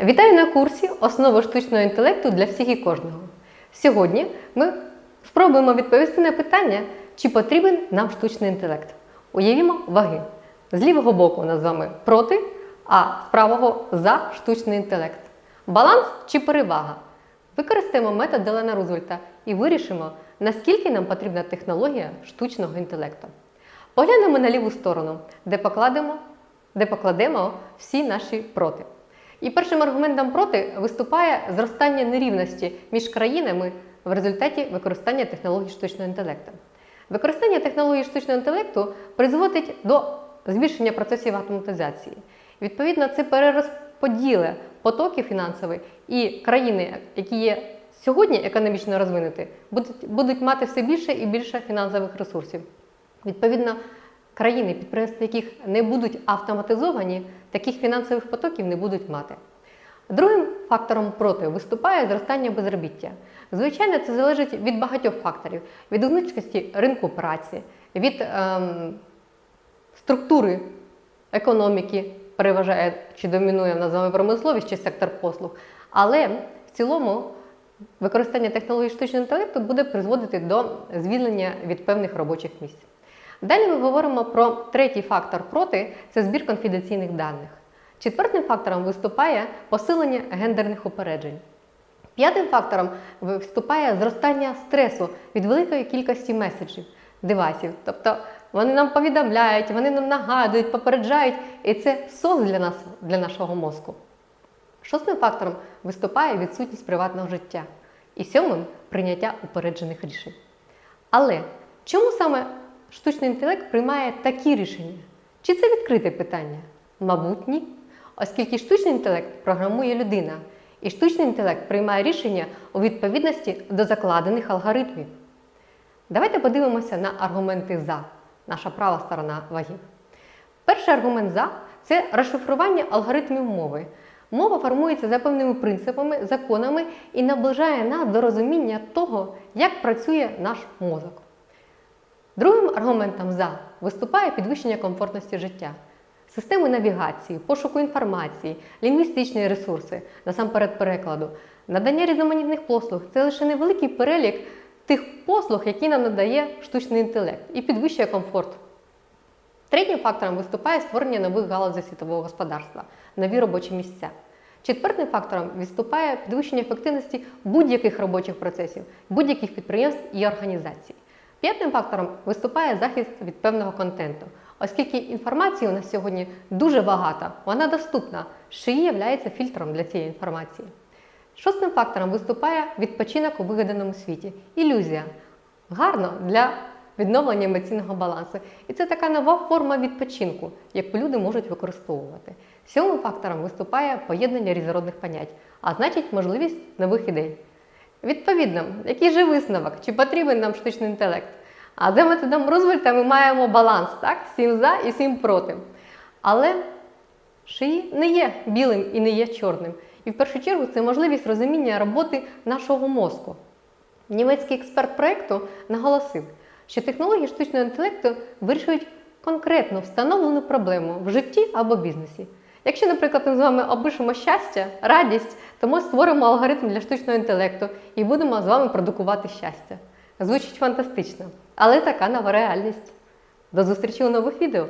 Вітаю на курсі Основи штучного інтелекту для всіх і кожного. Сьогодні ми спробуємо відповісти на питання, чи потрібен нам штучний інтелект. Уявімо ваги. З лівого боку у нас з вами проти, а з правого за штучний інтелект. Баланс чи перевага? Використаємо метод Делена Рузвельта і вирішимо, наскільки нам потрібна технологія штучного інтелекту. Поглянемо на ліву сторону, де покладемо, де покладемо всі наші проти. І першим аргументом проти виступає зростання нерівності між країнами в результаті використання технологій штучного інтелекту. Використання технологій штучного інтелекту призводить до збільшення процесів автоматизації. Відповідно, це перерозподіли потоки фінансові, і країни, які є сьогодні економічно розвинуті, будуть, будуть мати все більше і більше фінансових ресурсів. Відповідно, країни, підприємства, яких не будуть автоматизовані, таких фінансових потоків не будуть мати. Другим фактором проти виступає зростання безробіття. Звичайно, це залежить від багатьох факторів: від гнучкості ринку праці, від ем, структури економіки, переважає чи домінує в нас вами промисловість чи сектор послуг. Але в цілому використання технологій штучного інтелекту буде призводити до звільнення від певних робочих місць. Далі ми говоримо про третій фактор проти це збір конфіденційних даних. Четвертим фактором виступає посилення гендерних упереджень. П'ятим фактором виступає зростання стресу від великої кількості меседжів, девайсів. Тобто вони нам повідомляють, вони нам нагадують, попереджають, і це сос для нас, для нашого мозку. Шостим фактором виступає відсутність приватного життя. І сьомим прийняття упереджених рішень. Але чому саме штучний інтелект приймає такі рішення? Чи це відкрите питання? Мабуть, ні. Оскільки штучний інтелект програмує людина, і штучний інтелект приймає рішення у відповідності до закладених алгоритмів. Давайте подивимося на аргументи за, наша права сторона вагів. Перший аргумент за це розшифрування алгоритмів мови. Мова формується за певними принципами, законами і наближає нас до розуміння того, як працює наш мозок. Другим аргументом за виступає підвищення комфортності життя. Системи навігації, пошуку інформації, лінгвістичні ресурси, насамперед перекладу, надання різноманітних послуг це лише невеликий перелік тих послуг, які нам надає штучний інтелект, і підвищує комфорт. Третім фактором виступає створення нових галузей світового господарства, нові робочі місця. Четвертим фактором виступає підвищення ефективності будь-яких робочих процесів, будь-яких підприємств і організацій. П'ятим фактором виступає захист від певного контенту, оскільки інформації у нас сьогодні дуже багато, вона доступна, що є фільтром для цієї інформації. Шостим фактором виступає відпочинок у вигаданому світі, ілюзія. Гарно для відновлення емоційного балансу. І це така нова форма відпочинку, яку люди можуть використовувати. Сьомим фактором виступає поєднання різнородних понять, а значить можливість нових ідей. Відповідно, який же висновок, чи потрібен нам штучний інтелект? А за методом Рузвельта ми маємо баланс, так? Сім за і сім проти. Але шиї не є білим і не є чорним. І в першу чергу це можливість розуміння роботи нашого мозку. Німецький експерт проєкту наголосив, що технології штучного інтелекту вирішують конкретно встановлену проблему в житті або бізнесі. Якщо, наприклад, ми з вами опишемо щастя, радість, то ми створимо алгоритм для штучного інтелекту і будемо з вами продукувати щастя. Звучить фантастично, але така нова реальність. До зустрічі у нових відео!